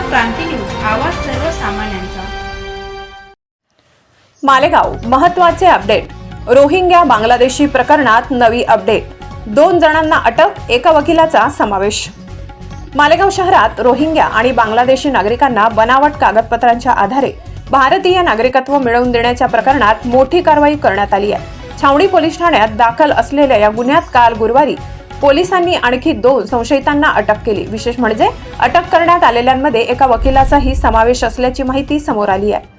क्रांती news आवाज सर्वसामान्यांचा. मालेगाव महत्त्वाचे update. Rohingya Bangladeshi प्रकरणात नवी अपडेट. दोन जणांना अटक एका वकिलाचा समावेश. मालेगाव शहरात रोहिंग्या आणि बांगलादेशी नागरिकांना बनावट कागदपत्रांच्या आधारे भारतीय नागरिकत्व मिळवून देण्याच्या प्रकरणात मोठी कारवाई करण्यात आली आहे. छावणी पोलीस ठाण्यात दाखल असलेल्या या गुन्ह्यात काल गुरुवारी पोलिसांनी आणखी दोन संशयितांना अटक केली. विशेष म्हणजे अटक करण्यात आलेल्यांमध्ये एका वकिलाचाही समावेश असल्याची माहिती समोर आली आहे.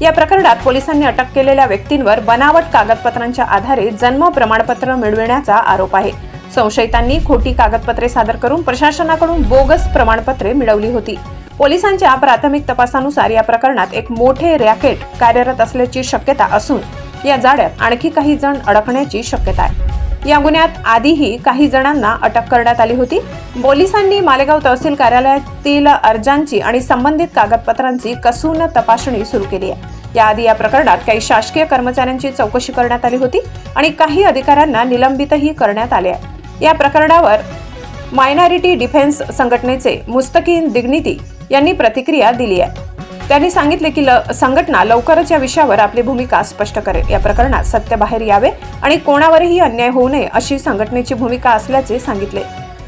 या प्रकरणात पोलिसांनी अटक केलेल्या व्यक्तींवर बनावट कागदपत्रांच्या आधारे जन्म प्रमाणपत्र मिळविण्याचा आरोप आहे. संशयितांनी खोटी कागदपत्रे सादर करून प्रशासनाकडून बोगस प्रमाणपत्रे मिळवली होती. पोलिसांच्या प्राथमिक तपासानुसार या प्रकरणात एक मोठे रॅकेट कार्यरत असल्याची शक्यता असून या जाड्यात आणखी काही जण अडकण्याची शक्यता आहे. या गुन्ह्यात आधीही काही जणांना अटक करण्यात आली होती. पोलिसांनी मालेगाव तहसील कार्यालयातील अर्जांची आणि संबंधित कागदपत्रांची कसून तपासणी सुरू केली आहे. याआधी या प्रकरणात काही शासकीय कर्मचाऱ्यांची चौकशी करण्यात आली होती आणि काही अधिकाऱ्यांना निलंबितही करण्यात आले आहे. या प्रकरणावर मायनॉरिटी डिफेन्स संघटनेचे मुस्तकीन दिग्निती यांनी प्रतिक्रिया दिली आहे. त्यांनी सांगितले की ल- संघटना लवकरच या विषयावर आपली भूमिका स्पष्ट करेल. या प्रकरणात सत्य बाहेर यावे आणि कोणावरही अन्याय होऊ नये अशी संघटनेची भूमिका असल्याचे सांगितले.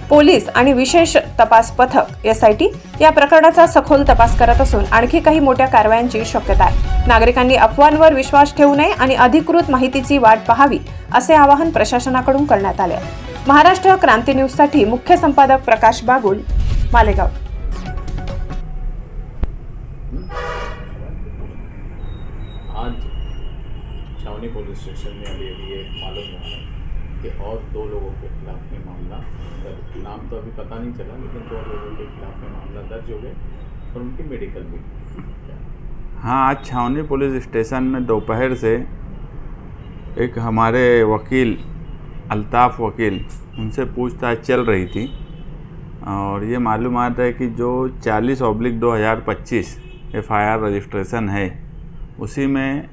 पोलीस आणि विशेष तपास पथक एसआयटी या प्रकरणाचा सखोल तपास करत असून आणखी काही मोठ्या कारवायांची शक्यता आहे. नागरिकांनी अफवांवर विश्वास ठेवू नये आणि अधिकृत माहितीची वाट पाहावी असे आवाहन प्रशासनाकडून करण्यात आले महाराष्ट्र क्रांती न्यूजसाठी मुख्य संपादक प्रकाश बागुल मालेगाव. छावनी पुलिस स्टेशन में अभी अभी ये मालूम हुआ है कि और दो लोगों के खिलाफ में मामला दर्ज नाम तो अभी पता नहीं चला, लेकिन दो लोगों के खिलाफ में मामला दर्ज हो गया, और उनकी मेडिकल भी। हाँ आज छावनी पुलिस स्टेशन में दोपहर से एक हमारे वकील, अल्ताफ़ वकील, उनसे पूछताछ चल रही थी, और ये मालूम आता है कि जो 40 ऑब्लिक 2025 एफआईआर रजिस्ट्रेशन है, उसी में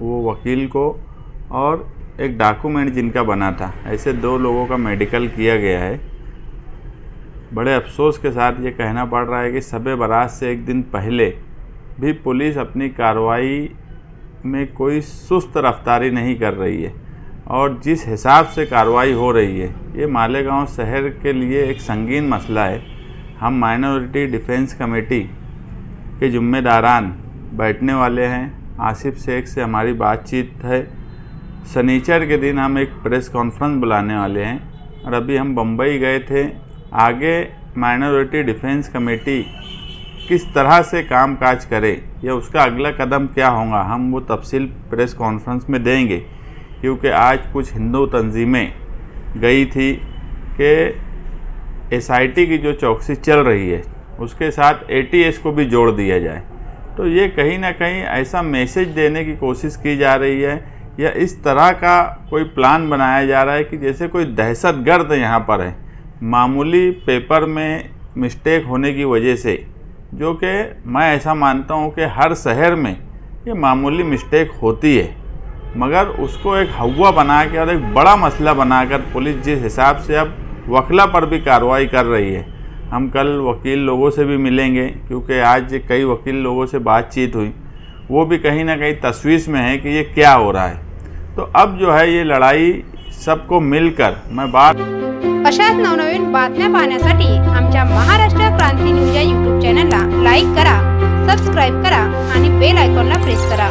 वो वकील को और एक डॉक्यूमेंट जिनका बना था। ऐसे दो लोगों का मेडिकल किया गया है। बड़े अफसोस के साथ ये कहना पड़ रहा है कि शब बारात से एक दिन पहले भी पुलिस अपनी कार्रवाई में कोई सुस्त रफ्तारी नहीं कर रही है और जिस हिसाब से कार्रवाई हो रही है, ये मालेगांव शहर के लिए एक संगीन मसला है। हम माइनॉरिटी डिफेंस कमेटी के जिम्मेदारान बैठने वाले हैं। आसिफ शेख से हमारी बातचीत है। सनीचर के दिन हम एक प्रेस कॉन्फ्रेंस बुलाने वाले हैं और अभी हम बम्बई गए थे। आगे माइनॉरिटी डिफेंस कमेटी किस तरह से काम काज करे, या उसका अगला कदम क्या होगा, हम वो तफसील प्रेस कॉन्फ्रेंस में देंगे। क्योंकि आज कुछ हिंदू तंजीमें गई थी कि एसआईटी की जो चौकसी चल रही है, उसके साथ एटीएस को भी जोड़ दिया जाए। तो ये कहीं ना कहीं ऐसा मैसेज देने की कोशिश की जा रही है या इस तरह का कोई प्लान बनाया जा रहा है कि जैसे कोई दहशत गर्द यहाँ पर है। मामूली पेपर में मिस्टेक होने की वजह से, जो कि मैं ऐसा मानता हूँ कि हर शहर में ये मामूली मिस्टेक होती है। मगर उसको एक हवा बना के और एक बड़ा मसला बनाकर पुलिस जिस हिसाब से अब वकला पर भी कार्रवाई कर रही है। हम कल वकील लोगों से भी मिलेंगे, क्योंकि आज कई वकील लोगों से बातचीत हुई। वो भी कहीं ना कहीं तस्वीर में है कि ये क्या हो रहा है। तो अब जो है ये लड़ाई सबको मिलकर मैं बात अशाच नवनवीन बातम्या पाहण्यासाठी आमच्या महाराष्ट्र क्रांती न्यूज़ या यूट्यूब चॅनलला लाईक करा सबस्क्राईब करा आणि बेल आयकॉनला प्रेस करा.